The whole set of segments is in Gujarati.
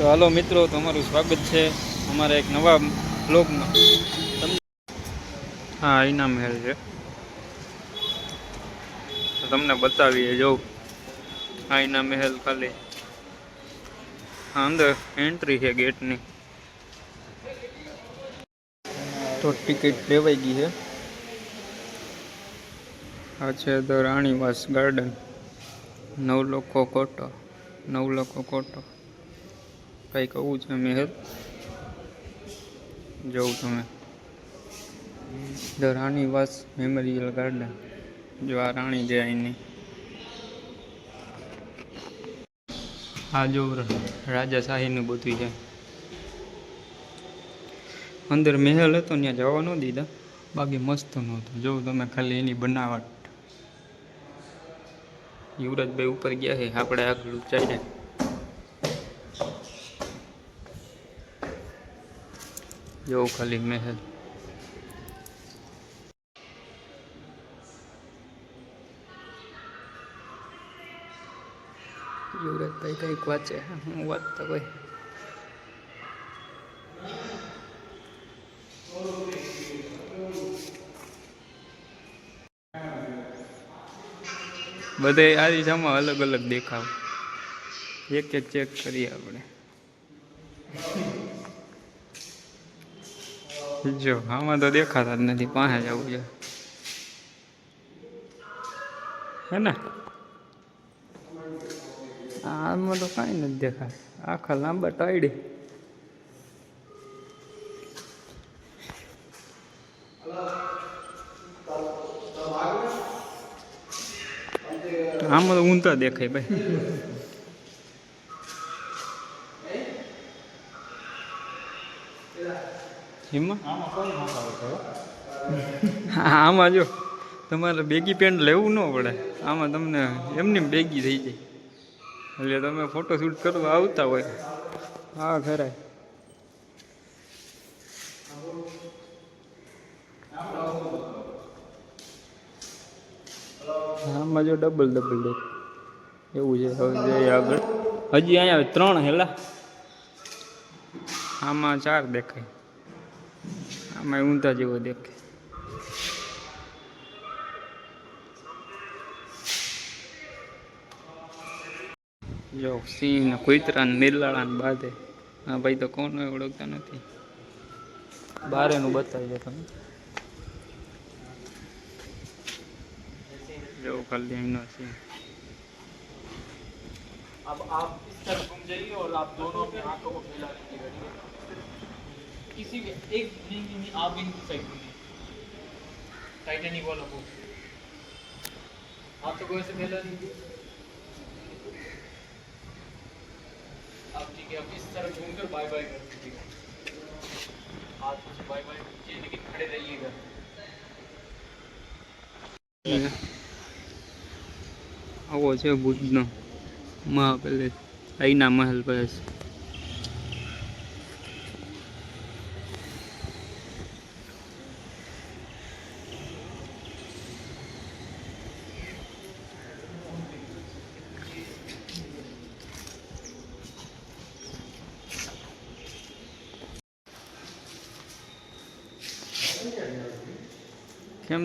તો હાલો મિત્રો, તમારું સ્વાગત છે અમારા એક નવા બ્લોગમાં. તમને હા અહીંના મહેલ છે. તો તમને બતાવીએ, જો. અહીંના મહેલ ખાલી. હા, અંદર એન્ટ્રી છે ગેટની તો ટિકિટ લેવાઈ ગઈ છે. આ છે ધ રાણીવાસ ગાર્ડન નવ લોકો કોટો નવ લોકો કોટો કંઈક આવું છે મહેલ જવું તમે. The Ranivas memorial garden. જો આ રાણી છે અહીંની. આ જો રાજાશાહીનું બધું છે. અંદર મહેલ હતો, ત્યાં જવા ન દીધા. બાકી મસ્ત નહોતું જો તમે ખાલી એની બનાવટ. યુવરાજભાઈ ઉપર ગયા છે, આપણે આગળ ચાલ્યા. જો ખાલી મહેલ યુવરાજભાઈ કંઈક વાંચે હું વાંચતા કોઈ બધે આ દિશામાં અલગ અલગ દેખાવ એક એક ચેક કરીએ આપણે જો, આમાં તો દેખાતા જ નથી પાસે જવું છે. હે ને? આમાં તો કાંઈ નથી દેખાય આખા લાંબા ટાઈડી આમાં તો ઊંધા દેખાય, ભાઈ. એમાં હા, આમાં જો તમારે બેગી પેન્ટ લેવું ન પડે. આમાં તમને એમની બેગી થઈ જાય. એટલે તમે ફોટો શૂટ કરવા આવતા હોય. હા ખરાય. આમાં જો ડબલ ડબલ ડેક એવું છે. હવે જઈએ આગળ. હજી અહીંયા ત્રણ હેલા. આમાં ચાર દેખાય. આમાં ઊંધા જેવો દેખાય જો સિંહ ને કુતરા ને નીલાળા ને બાંધે હા ભાઈ તો કોણ હોય ઓળખતા નથી બારેનું બતાવી દે તમે જો ખાલી અહીંનો સિંહ अब आप इस तरफ घूम जाइए और आप दोनों अपनी आंखों को फैला दीजिएगा ठीक है किसी के एक नहीं नहीं नहीं आप इन साइड घूमिए टाइटेनिक वाला को आप तो ऐसे फैला दीजिए अब ठीक है अब इस तरफ घूमकर बाय बाय कर दीजिएगा हाथ से बाय बाय कीजिए लेकिन खड़े रहिएगा આવો છે ભુજનો મહાપેલેસ અહીંના મહેલ પેલેસ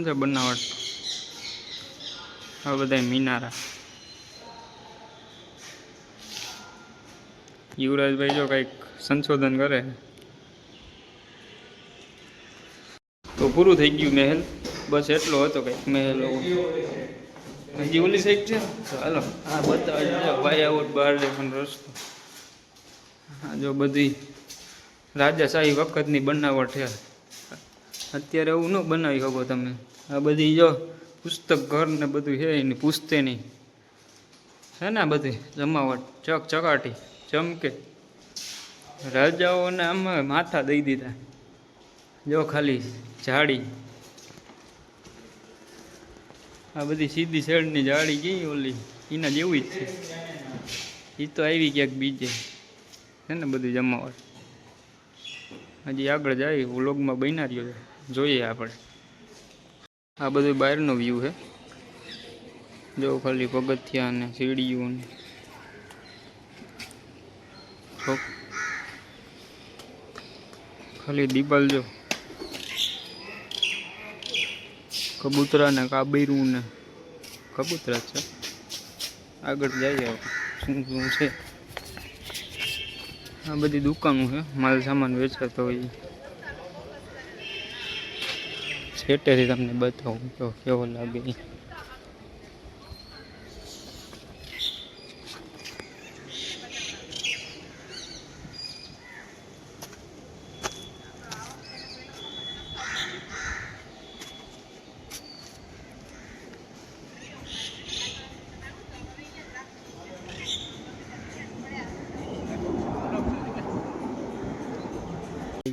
છે બનાવટ? આ બધા મિનારા. યુવરાજભાઈ જો કંઈક સંશોધન કરે. તો પૂરું થઈ ગયું મહેલ. બસ એટલો હતો કંઈક મહેલ. હજી ઓલી સાઈડ છે? હાલો. હા બતાવે ભાઈ આઉટ બહાર પણ રસ્તો. હા જો બધી રાજાશાહી વખતની બનાવટ છે. અત્યારે એવું ન બનાવી શકો તમે. આ બધી જો પુસ્તક ઘર ને બધું છે, એની પૂછતે નહીં છે ને બધી જમાવટ, ચક ચકાટી, ચમકે. રાજાઓને આમ માથા દઈ દીધા. જો ખાલી જાડી આ બધી સીધી શેડની જાડી ગઈ ઓલી, એના જેવી જ છે. એ તો આવી ક્યાંક બીજે. છે ને બધું જમાવટ. હજી આગળ જાય, વ્લોગમાં બન્યા રહ્યો જોઈએ આપણે. આ બધું બહારનો વ્યૂ છે. જો ખાલી પગથિયા ને સીડીઓ ને. ખાલી દીપાલ જો. કબૂતરા ને કાબીરું ને. કબૂતરા છે. આગળ જઈએ. શું શું છે? આ બધી દુકાનો છે. માલ સામાન વેચાતો હોય. છેટેથી તમને બતાવું તો કેવો લાગે ઈ.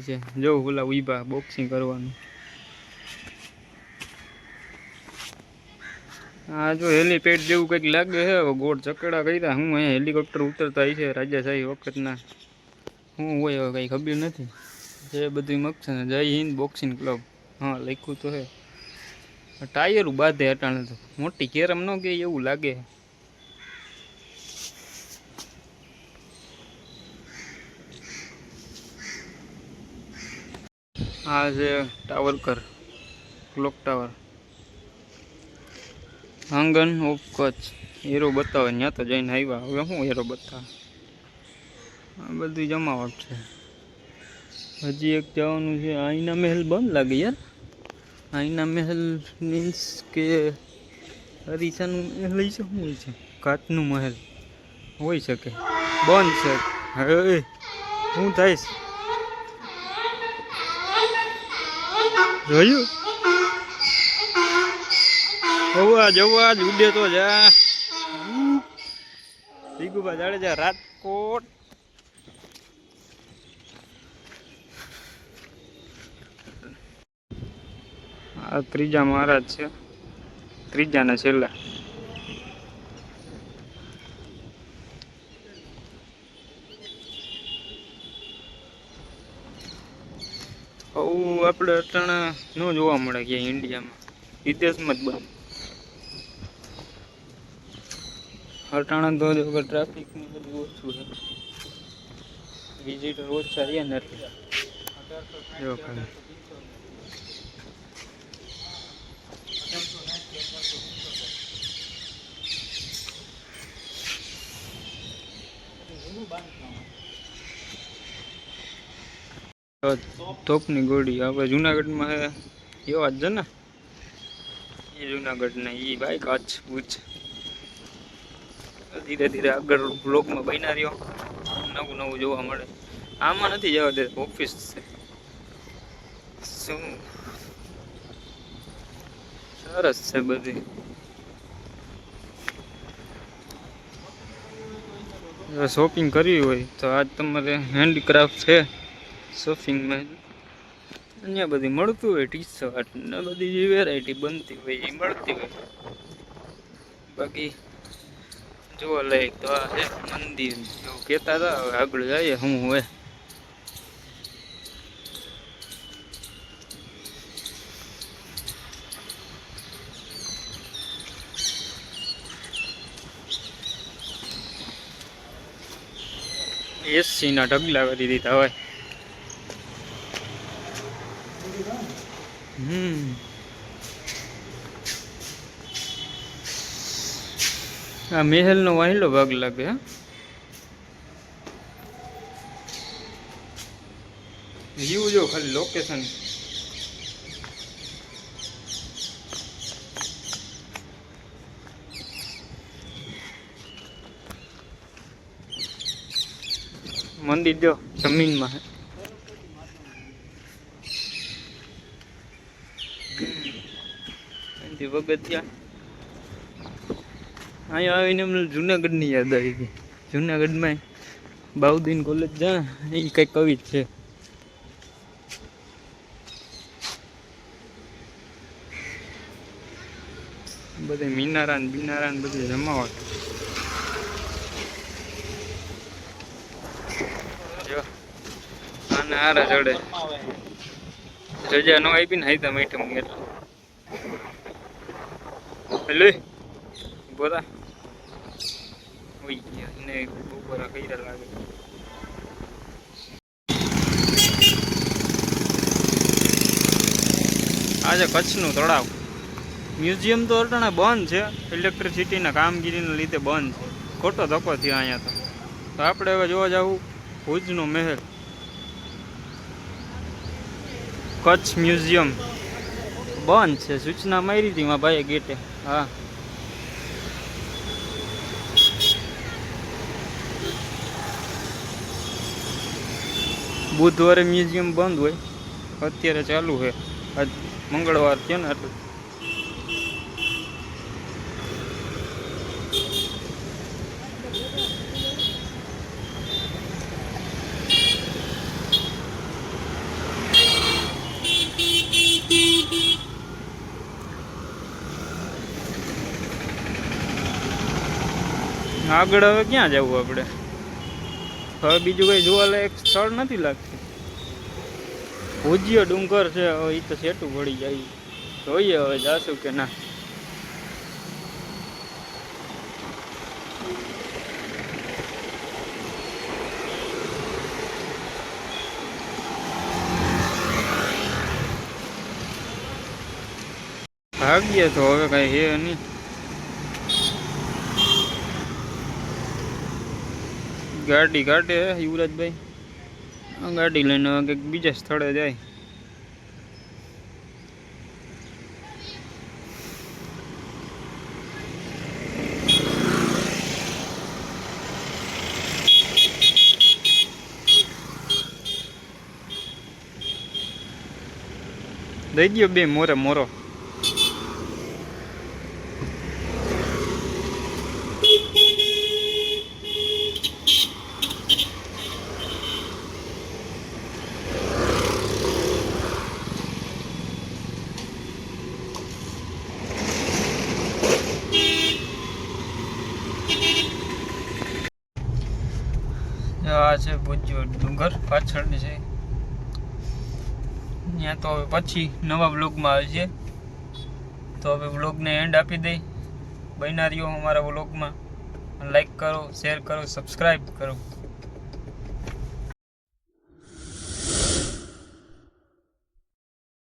છે જો ઓલા ઊભા બોક્સિંગ કરવાનું આ જો હેલીપેડ જેવું કંઈક લાગે છે, હવે ગોળ ચકડા કર્યા. હું અહીંયા હેલિકોપ્ટર ઉતરતા છે, રાજાશાહી વખતના. હું હોય હવે કંઈ ખબર નથી. જે બધું મગશે ને જય હિન્દ બોક્સિંગ ક્લબ. હા, લખ્યું તો છે. ટાયરું બાંધે અટાણે તો. મોટી કેરમ ન કે એવું લાગે. આ છે ટાવર કર, ક્લોક ટાવર. આંગણ ઓફ કચ્છ હીરો બતાવે, ત્યાં તો જઈને આવ્યા. હવે શું હીરો બતાવે? આ બધી જમાવટ છે. હજી એક જવાનું છે, આઈના મહેલ બંધ લાગે યાર. આઈના મહેલ મીન્સ કે અરીસાનું મહેલ છે, શું હોય છે? કાચનું મહેલ હોઈ શકે. બંધ છે. હવે શું થાય છે જોયું જવા, જ ઉડે તો જા. ભીગુબા જાડેજા, રાજકોટ. આ ત્રીજા મહારાજ છે. ત્રીજા ને છેલ્લા આપણે અટાણા ન જોવા મળે ક્યાંય ઇન્ડિયામાં વિદેશમાં જ બંધ અટાણા ધોધ વગર ને બધું ઓછું છે? વિઝિટર ઓછા રહ્યા નથી જો ખાલી તોપની ગોળી. આપણે જુનાગઢમાં એવા જ છે ને? એ જુનાગઢના એ ભાઈ કચ્છ ભુજ ધીરે ધીરે આગળ બ્લોકમાં બન્યા રહ્યો. નવું નવું જોવા મળે. આમાં નથી જવા દે ઓફિસ છે. શું? સરસ છે બધી. શોપિંગ કરવી હોય તો આજ તમારે હેન્ડીક્રાફ્ટ છે. શોપિંગમાં અહીંયા બધી મળતું હોય ટી શર્ટ ને બધી જે વેરાયટી બનતી હોય, એ મળતી હોય. બાકી જોવા લાયક તો આ છે મંદિર એવું કહેતા હતા હવે આગળ જઈએ હું હોય એસી ના ઢગલા કરી દીધા હોય હમ આ મહેલનો વાહિલો ભાગ લાગે વ્યૂ જો ખાલી લોકેશન મંદિર જો જમીનમાં અહીંથી પગથિયા અહીંયા આવીને અમને જુનાગઢની યાદ આવી ગઈ. જુનાગઢમાં બાઉદ્દીન કોલેજ જા એ કંઈક કવિ છે. બધે મિનારા ને બિનારા ને બધી જમાવટ આને હારા ચડે રજા નો આપી ને હાઈતા મેઠમ એટલે. બોલા. ઓઈ ગયા એને બપોરા કઈરા લાગે આજે કચ્છનું તળાવ. મ્યુઝિયમ તો અટાણે બંધ છે. ઇલેક્ટ્રિસિટીના કામગીરીના લીધે બંધ છે. ખોટો ધક્કો થયો અહીંયા તો. તો આપણે હવે જોવા જવું ભુજનો મહેલ. કચ્છ મ્યુઝિયમ. બંધ છે. સૂચના મારી હતી ભાઈએ ગેટે. હા. બુધવારે મ્યુઝિયમ બંધ હોય. અત્યારે ચાલુ છે. આજ મંગળવાર છે ને એટલે. આગળ હવે ક્યાં જવું આપણે? હવે બીજું કઈ જોવાલાયક સ્થળ નથી લાગતું. ભુજિયો ડુંગર છે, હવે એ તો સેટું પડી જાય. જોઈએ હવે જાશું કે ના. ભાગ્ય તો હવે કઈ હે નહીં. ગાડી કાઢે યુવરાજભાઈ. ગાડી લઈને કંઈક બીજા સ્થળે જાય. દઈ ગયો બે મોરે મોરો. આ છે ભુજ્યો ડુંગર પાછળ છે. ત્યાં તો હવે પછી નવા બ્લોગમાં આવે છે. તો હવે બ્લોગને એન્ડ આપી દઈ બનારીઓ અમારા બ્લોગમાં લાઈક કરો, શેર કરો, સબસ્ક્રાઈબ કરો.